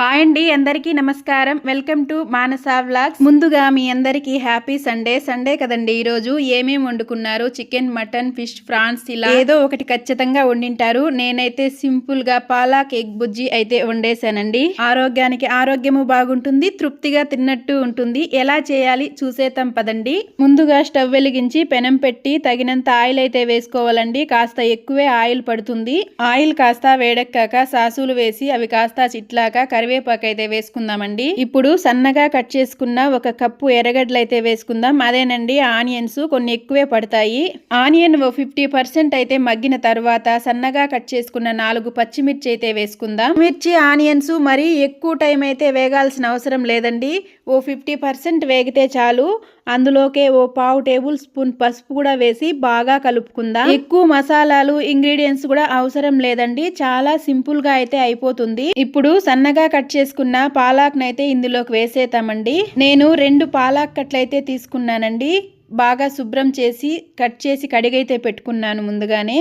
Hi అండి అందరికీ నమస్కారం. Welcome to Manasa vlogs. ముందుగా మీ అందరికీ హ్యాపీ సండే. సండే కదండి ఈరోజు. ఏమేమి వండుకున్నారు? చికెన్ మటన్ ఫిష్ ఫ్రాన్స్ ఇలా ఏదో ఒకటి ఖచ్చితంగా వండింటారు. నేనైతే సింపుల్గా పాలాక్ ఎగ్ బుజ్జి అయితే వండేశానండి. ఆరోగ్యానికి ఆరోగ్యము బాగుంటుంది తృప్తిగా తిన్నట్టు ఉంటుంది. ఎలా చేయాలి చూసేతాం పదండి. ముందుగా స్టవ్ వెలిగించి పెనం పెట్టి తగినంత ఆయిల్ అయితే వేసుకోవాలండి. కాస్త ఎక్కువే ఆయిల్ పడుతుంది. ఆయిల్ కాస్త వేడెక్కాక సాసులు వేసి అవి కాస్త చిట్లాక కరివేపాకు అయితే వేసుకుందామండి. ఇప్పుడు సన్నగా కట్ చేసుకున్న ఒక కప్పు ఎర్రగడ్డలు అయితే వేసుకుందాం. అదేనండి ఆనియన్స్ కొన్ని ఎక్కువే పడతాయి. ఆనియన్ ఫిఫ్టీ పర్సెంట్ అయితే మగ్గిన తర్వాత సన్నగా కట్ చేసుకున్న నాలుగు పచ్చిమిర్చి అయితే వేసుకుందాం. మిర్చి ఆనియన్స్ మరి ఎక్కువ టైం అయితే వేగాల్సిన అవసరం లేదండి. ఓ ఫిఫ్టీ పర్సెంట్ వేగితే చాలు. అందులోకే ఓ పావు టేబుల్ స్పూన్ పసుపు కూడా వేసి బాగా కలుపుకుందాం. ఎక్కువ మసాలాలు ఇంగ్రీడియంట్స్ కూడా అవసరం లేదండి. చాలా సింపుల్గా అయితే అయిపోతుంది. ఇప్పుడు సన్నగా కట్ చేసుకున్న పాలాక్ నైతే ఇందులోకి వేసేతామండి నేను రెండు పాలాక్ కట్లయితే తీసుకున్నానండి. బాగా శుభ్రం చేసి కట్ చేసి కడిగైతే పెట్టుకున్నాను ముందుగానే.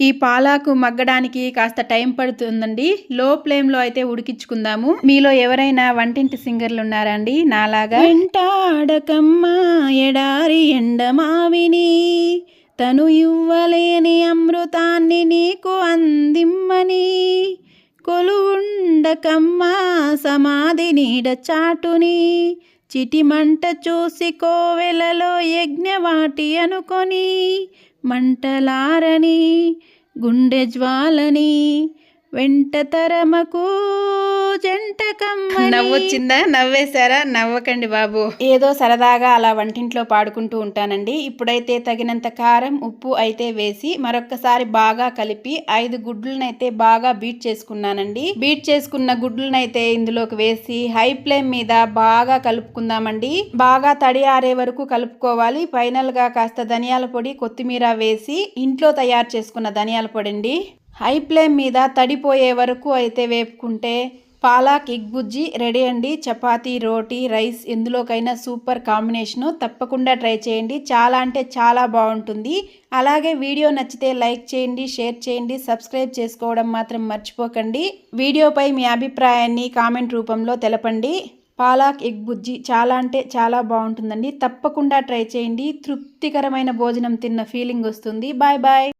ఈ పాలాకు మగ్గడానికి కాస్త టైం పడుతుందండి. లో ఫ్లేమ్లో అయితే ఉడికించుకుందాము. మీలో ఎవరైనా వంటింటి సింగర్లు ఉన్నారా అండి? నాలాగా? వెంటాడకమ్మా ఎడారి ఎండమావిని తను ఇవ్వలేని అమృతాన్ని నీకు అందిమ్మని కొలువుండకమ్మా సమాధి నీడ చాటుని చిటిమంట చూసి కోవెలలో యజ్ఞవాటి అనుకొని మంటలారని గుండె జ్వాలని వెంట తరమకు నవ్వొచ్చిందా? నవ్వేశారా? నవ్వకండి బాబు. ఏదో సరదాగా అలా వంటింట్లో పాడుకుంటూ ఉంటానండి. ఇప్పుడైతే తగినంత కారం ఉప్పు అయితే వేసి మరొకసారి బాగా కలిపి ఐదు గుడ్లనైతే బాగా బీట్ చేసుకున్నానండి. బీట్ చేసుకున్న గుడ్లనైతే ఇందులోకి వేసి హై ఫ్లేమ్ మీద బాగా కలుపుకుందామండి. బాగా తడి ఆరే వరకు కలుపుకోవాలి. ఫైనల్గా కాస్త ధనియాల పొడి కొత్తిమీర వేసి ఇంట్లో తయారు చేసుకున్న ధనియాల పొడి అండి హై ఫ్లేమ్ మీద తడిపోయే వరకు అయితే వేపుకుంటే పాలాక్ ఎగ్ బుజ్జి రెడీ అండి. చపాతీ రోటీ రైస్ ఎందులోకైనా సూపర్ కాంబినేషను తప్పకుండా ట్రై చేయండి. చాలా అంటే చాలా బాగుంటుంది. అలాగే వీడియో నచ్చితే లైక్ చేయండి షేర్ చేయండి సబ్స్క్రైబ్ చేసుకోవడం మాత్రం మర్చిపోకండి. వీడియోపై మీ అభిప్రాయాన్ని కామెంట్ రూపంలో తెలపండి. పాలాక్ ఎగ్ బుజ్జి చాలా అంటే చాలా బాగుంటుందండి. తప్పకుండా ట్రై చేయండి. తృప్తికరమైన భోజనం తిన్న ఫీలింగ్ వస్తుంది. Bye bye.